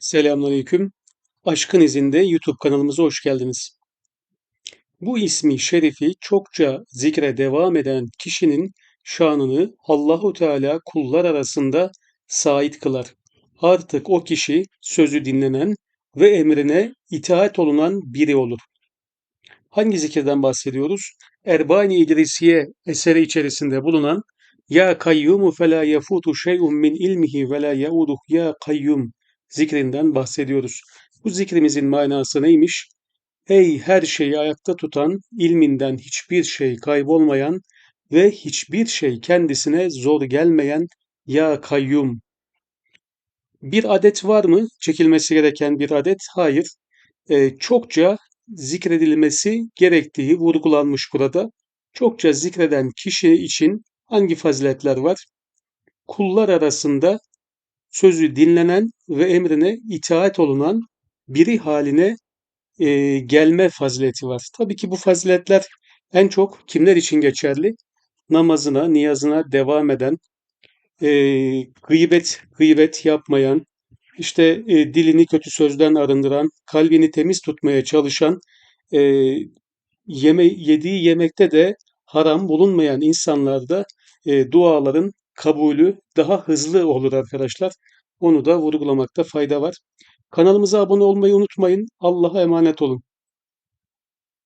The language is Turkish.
Selamünaleyküm. Aşkın izinde YouTube kanalımıza hoş geldiniz. Bu ismi şerifi çokça zikre devam eden kişinin şanını Allahu Teala kullar arasında sait kılar. Artık o kişi sözü dinlenen ve emrine itaat olunan biri olur. Hangi zikirden bahsediyoruz? Erbani İdrisiye eseri içerisinde bulunan Ya kayyumu fe la yefutu şey'un min ilmihi ve la ya kayyum zikrinden bahsediyoruz. Bu zikrimizin manası neymiş? Ey her şeyi ayakta tutan, ilminden hiçbir şey kaybolmayan ve hiçbir şey kendisine zor gelmeyen ya kayyum. Bir adet var mı? Çekilmesi gereken bir adet? Hayır. Ee, çokça zikredilmesi gerektiği vurgulanmış burada. Çokça zikreden kişi için hangi faziletler var? Kullar arasında sözü dinlenen ve emrine itaat olunan biri haline e, gelme fazileti var. Tabii ki bu faziletler en çok kimler için geçerli? Namazına, niyazına devam eden, e, gıybet, gıybet yapmayan, işte e, dilini kötü sözden arındıran, kalbini temiz tutmaya çalışan, e, yeme, yediği yemekte de haram bulunmayan insanlarda e, duaların kabulü daha hızlı olur arkadaşlar. Onu da vurgulamakta fayda var. Kanalımıza abone olmayı unutmayın. Allah'a emanet olun.